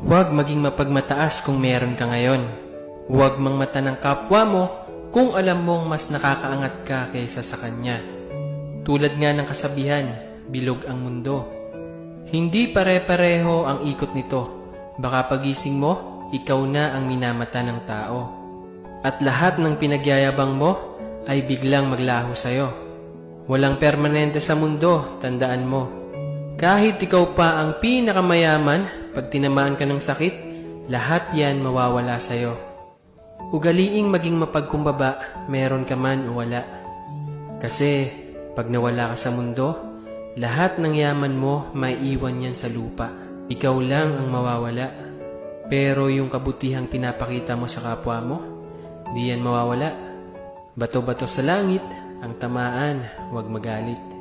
Huwag maging mapagmataas kung meron ka ngayon. Huwag mang mata ng kapwa mo kung alam mong mas nakakaangat ka kaysa sa kanya. Tulad nga ng kasabihan, bilog ang mundo. Hindi pare-pareho ang ikot nito. Baka pagising mo, ikaw na ang minamata ng tao. At lahat ng pinagyayabang mo ay biglang maglaho sa'yo. Walang permanente sa mundo, tandaan mo. Kahit ikaw pa ang pinakamayaman, pag tinamaan ka ng sakit, lahat yan mawawala sa'yo. Ugaliing maging mapagkumbaba, meron ka man o wala. Kasi pag nawala ka sa mundo, lahat ng yaman mo may iwan yan sa lupa. Ikaw lang ang mawawala. Pero yung kabutihang pinapakita mo sa kapwa mo, di yan mawawala. Bato-bato sa langit, ang tamaan, huwag magalit.